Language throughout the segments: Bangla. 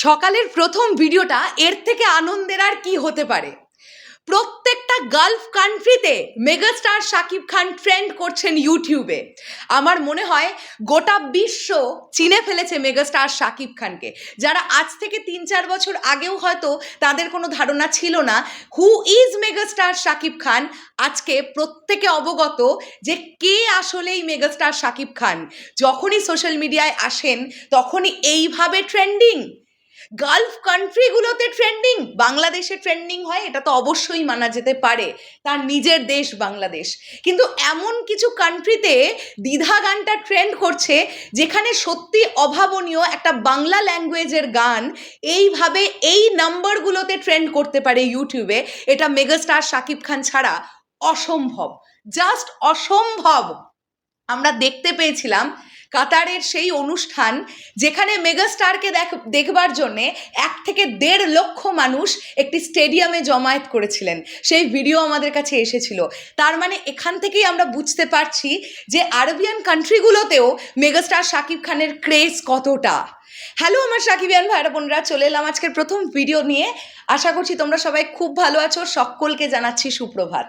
সকালের প্রথম ভিডিওটা এর থেকে আনন্দের আর কি হতে পারে? প্রত্যেকটা গালফ কান্ট্রিতে মেগাস্টার শাকিব খান ট্রেন্ড করছেন ইউটিউবে। আমার মনে হয় গোটা বিশ্ব চিনে ফেলেছে মেগাস্টার শাকিব খানকে। যারা আজ থেকে তিন চার বছর আগেও হয়তো তাদের কোনো ধারণা ছিল না who is megastar Shakib Khan. আজকে প্রত্যেকে অবগত যে কে আসলেই মেগাস্টার শাকিব খান। যখনই সোশ্যাল মিডিয়ায় আসেন, তখনই এইভাবে ট্রেন্ডিং গালফ কান্ট্রিগুলোতে ট্রেন্ডিং বাংলাদেশে ট্রেন্ডিং হয়, এটা তো অবশ্যই মানা যেতে পারে, তার নিজের দেশ বাংলাদেশ। কিন্তু এমন কিছু কান্ট্রিতে দ্বিধা গানটা ট্রেন্ড করছে, যেখানে সত্যি অভাবনীয় একটা বাংলা ল্যাঙ্গুয়েজের গান এইভাবে এই নাম্বারগুলোতে ট্রেন্ড করতে পারে ইউটিউবে এটা মেগাস্টার শাকিব খান ছাড়া অসম্ভব। জাস্ট অসম্ভব! আমরা দেখতে পেয়েছিলাম কাতারের সেই অনুষ্ঠান যেখানে মেগাস্টারকে দেখ, দেখবার জন্যে এক থেকে দেড় লক্ষ মানুষ একটি স্টেডিয়ামে জমায়েত করেছিলেন। সেই ভিডিও আমাদের কাছে এসেছিল। তার মানে এখান থেকেই আমরা বুঝতে পারছি যে আরবিয়ান কান্ট্রিগুলোতেও মেগাস্টার শাকিব খানের ক্রেজ কতটা। হ্যালো আমার সাকিবিয়ান ভাইরা, বোনরা, চলে এলাম আজকের প্রথম ভিডিও নিয়ে। আশা করছি তোমরা সবাই খুব ভালো আছো, সকলকে জানাচ্ছি সুপ্রভাত।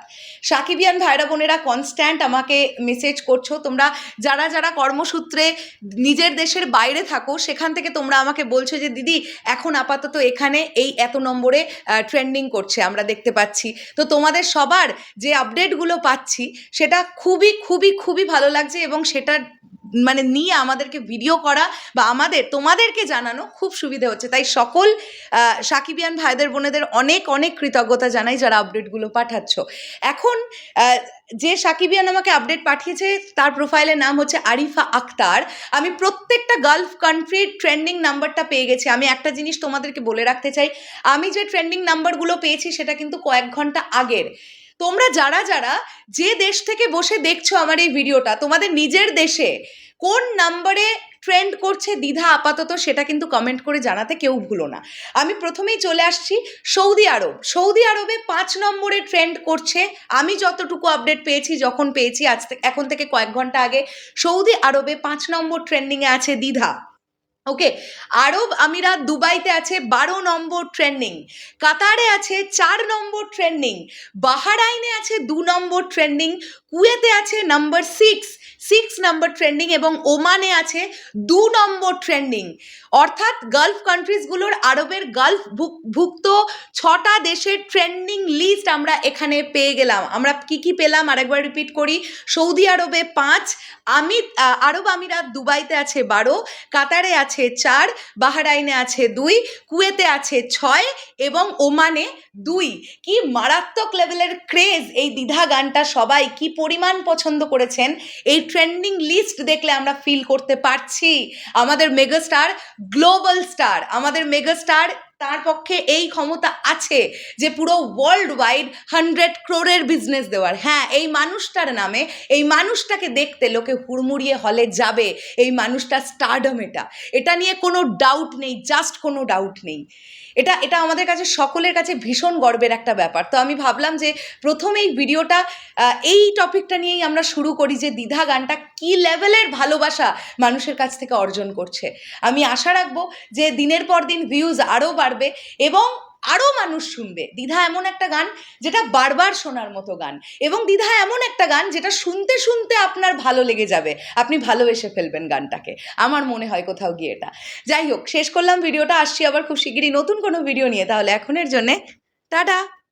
সাকিবিয়ান ভাইরা, বোনেরা কনস্ট্যান্ট আমাকে মেসেজ করছ। তোমরা যারা যারা কর্মসূত্রে নিজের দেশের বাইরে থাকো, সেখান থেকে তোমরা আমাকে বলছো যে, দিদি, এখন আপাতত এখানে এই এত নম্বরে ট্রেন্ডিং করছে, আমরা দেখতে পাচ্ছি। তো তোমাদের সবার যে আপডেটগুলো পাচ্ছি, সেটা খুবই খুবই খুবই ভালো লাগছে এবং সেটা মানে নিয়ে আমাদেরকে ভিডিও করা বা আমাদের, তোমাদেরকে জানানো খুব সুবিধে হচ্ছে। তাই সকল সাকিবিয়ান ভাইদের, বোনেদের অনেক অনেক কৃতজ্ঞতা জানাই যারা আপডেটগুলো পাঠাচ্ছ। এখন যে সাকিবিয়ান আমাকে আপডেট পাঠিয়েছে, তার প্রোফাইলের নাম হচ্ছে আরিফা আক্তার। আমি প্রত্যেকটা গালফ কান্ট্রির ট্রেন্ডিং নাম্বারটা পেয়ে গেছি। আমি একটা জিনিস তোমাদেরকে বলে রাখতে চাই। আমি যে ট্রেন্ডিং নাম্বারগুলো পেয়েছি, সেটা কিন্তু কয়েক ঘণ্টা আগের। তোমরা যারা যারা যে দেশ থেকে বসে দেখছ আমার এই ভিডিওটা, তোমাদের নিজের দেশে কোন নাম্বারে ট্রেন্ড করছে দ্বিধা আপাতত সেটা কিন্তু কমেন্ট করে জানাতে কেউ ভুলো না। আমি প্রথমেই চলে আসছি সৌদি আরব। সৌদি আরবে পাঁচ নম্বরে ট্রেন্ড করছে। আমি যতটুকু আপডেট পেয়েছি, যখন পেয়েছি, আজ এখন থেকে কয়েক ঘণ্টা আগে সৌদি আরবে পাঁচ নম্বর ট্রেন্ডিংয়ে আছে দ্বিধা। ওকে আরব আমিরাত দুবাইতে আছে বারো নম্বর ট্রেন্ডিং কাতারে আছে চার নম্বর ট্রেন্ডিং বাহারাইনে আছে দু নম্বর ট্রেন্ডিং কুয়েতে আছে number six six number trending এবং ওমানে আছে দু নম্বর ট্রেন্ডিং অর্থাৎ গালফ কান্ট্রিজগুলোর আরবের গালফ ভুক্ত ছটা দেশের ট্রেন্ডিং লিস্ট আমরা এখানে পেয়ে গেলাম। আমরা কি কি পেলাম আরেকবার রিপিট করি। সৌদি আরবে পাঁচ আমি আরব আমিরাত দুবাইতে আছে বারো, কাতারে আছে চার, বাহারাইনে আছে দুই, কুয়েতে আছে ছয় এবং ওমানে দুই। কি মারাত্মক লেভেলের ক্রেজ এই দ্বিধা গানটা সবাই কি পরিমাণ পছন্দ করেছেন? এই ট্রেন্ডিং লিস্ট দেখলে আমরা ফিল করতে পারছি। আমাদের মেগাস্টার গ্লোবাল স্টার আমাদের মেগাস্টার তার পক্ষে এই ক্ষমতা আছে যে পুরো ওয়ার্ল্ড ওয়াইড হান্ড্রেড ক্রোরের বিজনেস দেওয়ার। হ্যাঁ এই মানুষটার নামে, এই মানুষটাকে দেখতে লোকে হুড়মুড়িয়ে হলে যাবে, এই মানুষটা স্টারডম এটা। এটা নিয়ে কোনো ডাউট নেই জাস্ট কোনো ডাউট নেই। এটা এটা আমাদের কাছে, সকলের কাছে ভীষণ গর্বের একটা ব্যাপার। তো আমি ভাবলাম যে প্রথম এই ভিডিওটা এই টপিকটা নিয়েই আমরা শুরু করি যে দ্বিধা গানটা কি লেভেলের ভালোবাসা মানুষের কাছ থেকে অর্জন করছে। আমি আশা রাখব যে দিনের পর দিন ভিউজ আরও বাড়বে। এবং আরও মানুষ শুনবে। দ্বিধা এমন একটা গান যেটা বারবার শোনার মতো গান এবং দ্বিধা এমন একটা গান যেটা শুনতে শুনতে আপনার ভালো লেগে যাবে। আপনি ভালোবেসে ফেলবেন গানটাকে। আমার মনে হয় কোথাও গিয়ে এটা। যাই হোক, শেষ করলাম ভিডিওটা। আসছি আবার খুব শিগগিরই নতুন কোনো ভিডিও নিয়ে। তাহলে এখনের জন্যে টাটা।